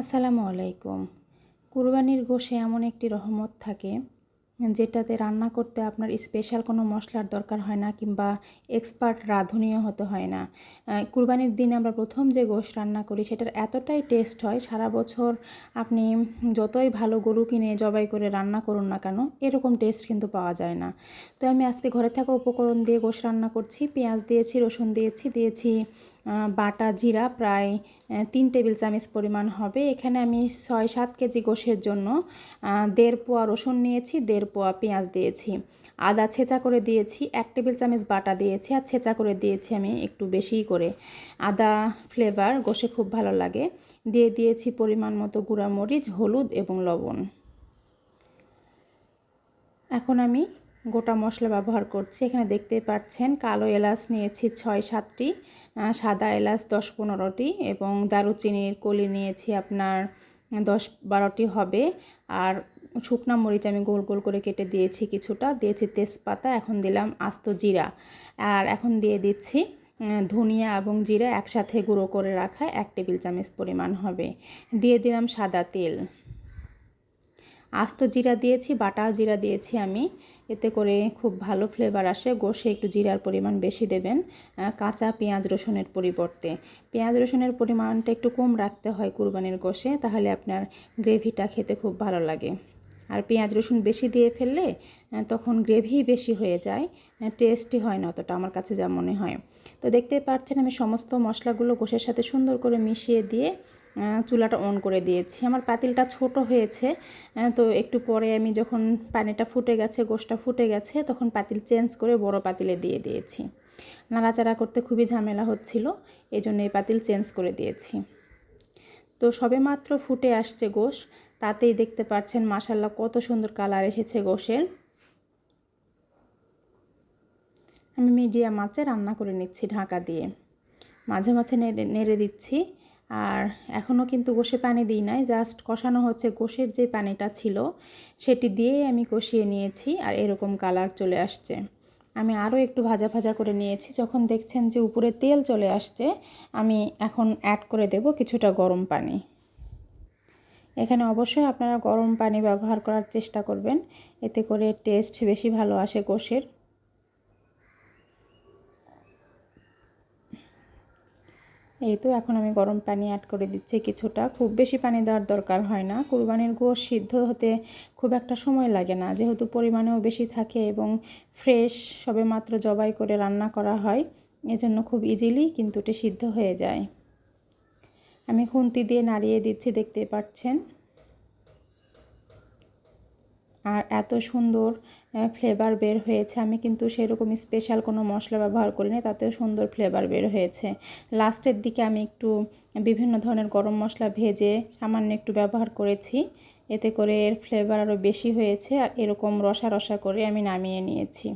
আসসালামু আলাইকুম। কুরবানির গোশে এমন একটি রহমত থাকে, যেটাতে রান্না করতে আপনার স্পেশাল কোনো মশলার দরকার হয় না কিংবা এক্সপার্ট রাঁধুনিও হতে হয় না। কুরবানির দিনে আমরা প্রথম যে গোশ রান্না করি, সেটার এতটাই টেস্ট হয়, সারা বছর আপনি যতই ভালো গরু কিনে জবাই করে রান্না করুন না কেন, এরকম টেস্ট কিন্তু পাওয়া যায় না। তো আমি আজকে ঘরে থাকা উপকরণ দিয়ে গোশ রান্না করছি, পেঁয়াজ দিয়েছি, রসুন দিয়েছি দিয়েছি বাটা জিরা প্রায় তিন টেবিল চামচ পরিমাণ হবে। এখানে আমি ছয় সাত কেজি গোশের জন্য দেড় পোয়া রসুন নিয়েছি, দেড় পোয়া পেঁয়াজ দিয়েছি। আদা ছেঁচা করে দিয়েছি, এক টেবিল চামচ বাটা দিয়েছি আর ছেঁচা করে দিয়েছি আমি একটু বেশিই করে। আদা ফ্লেভার গোশে খুব ভালো লাগে। দিয়ে দিয়েছি পরিমাণ মতো গুঁড়া মরিচ, হলুদ এবং লবণ। এখন আমি গোটা মশলা ব্যবহার করছি। এখানে দেখতে পাচ্ছেন কালো এলাচ নিয়েছি ছয়, সাতটি সাদা এলাচ দশ, পনেরোটি এবং দারুচিনির কলি নিয়েছি আপনার দশ, বারোটি হবে। আর শুকনা মরিচ আমি গোল গোল করে কেটে দিয়েছি কিছুটা। দিয়েছি তেজপাতা, এখন দিলাম আস্ত জিরা। আর এখন দিয়ে দিচ্ছি ধনিয়া এবং জিরা একসাথে গুঁড়ো করে রাখা এক টেবিল চামচ পরিমাণ হবে। দিয়ে দিলাম সাদা তেল। আস্ত জিরা দিয়েছি, বাটা জিরা দিয়েছি আমি। এতে করে খুব ভালো ফ্লেভার আসে। গোশে একটু জিরার পরিমাণ বেশি দেবেন কাঁচা পেঁয়াজ রসুনের পরিবর্তে। পেঁয়াজ রসুনের পরিমাণটা একটু কম রাখতে হয় কুরবানির গোশে, তাহলে আপনার গ্রেভিটা খেতে খুব ভালো লাগে। আর পেঁয়াজ রসুন বেশি দিয়ে ফেললে তখন গ্রেভি বেশি হয়ে যায় টেস্টি হয় না অতটা আমার কাছে যা মনে হয়। তো দেখতেই পাচ্ছেন আমি সমস্ত মশলাগুলো গোশের সাথে সুন্দর করে মিশিয়ে দিয়ে চুলাটা অন করে দিয়েছি। আমার পাতিলটা ছোট হয়েছে তো একটু পরে আমি যখন পানিটা ফুটে গেছে, গোশটা ফুটে গেছে, তখন পাতিল চেঞ্জ করে বড় পাতিলে দিয়ে দিয়েছি। নাড়াচাড়া করতে খুবই ঝামেলা হচ্ছিল এই জন্য এই পাতিল চেঞ্জ করে দিয়েছি। তো সবে মাত্র ফুটে আসছে গোশ, তাতেই দেখতে পাচ্ছেন মাসাল্লাহ কত সুন্দর কালার এসেছে গোশের। আমি মিডিয়াম আঁচে রান্না করে নিচ্ছি ঢাকা দিয়ে। মাঝে মাঝে নেড়ে নেড়ে দিচ্ছি। আর এখনও কিন্তু গোশে পানি দিই নাই জাস্ট কষানো হচ্ছে গোশের যে পানিটা ছিল, সেটি দিয়েই আমি কষিয়ে নিয়েছি আর এরকম কালার চলে আসছে। আমি আরও একটু ভাজা ভাজা করে নিয়েছি, যখন দেখছেন যে উপরে তেল চলে আসছে, আমি এখন অ্যাড করে দেব কিছুটা গরম পানি। এখানে অবশ্যই আপনারা গরম পানি ব্যবহার করার চেষ্টা করবেন, এতে করে টেস্ট বেশি ভালো আসে গোশের। এই তো এখন আমি গরম পানি অ্যাড করে দিচ্ছি কিছুটা। খুব বেশি পানি দেওয়ার দরকার হয় না। কুরবানির গোশ সিদ্ধ হতে খুব একটা সময় লাগে না। যেহেতু পরিমাণেও বেশি থাকে এবং ফ্রেশ সবে মাত্র জবাই করে রান্না করা হয়, এজন্য খুব ইজিলি কিন্তু এটি সিদ্ধ হয়ে যায়। আমি খুন্তি দিয়ে নাড়িয়ে দিচ্ছি, দেখতে পাচ্ছেন? আর এত সুন্দর ফ্লেভার বের হয়েছে। আমি কিন্তু সেরকম স্পেশাল কোনো মশলা ব্যবহার করিনি, তাতেও সুন্দর ফ্লেভার বের হয়েছে। লাস্টের দিকে আমি একটু বিভিন্ন ধরনের গরম মশলা ভেজে সামান্য একটু ব্যবহার করেছি। এতে করে এর ফ্লেভার আরও বেশি হয়েছে আর এরকম রসা রসা করে আমি নামিয়ে নিয়েছি।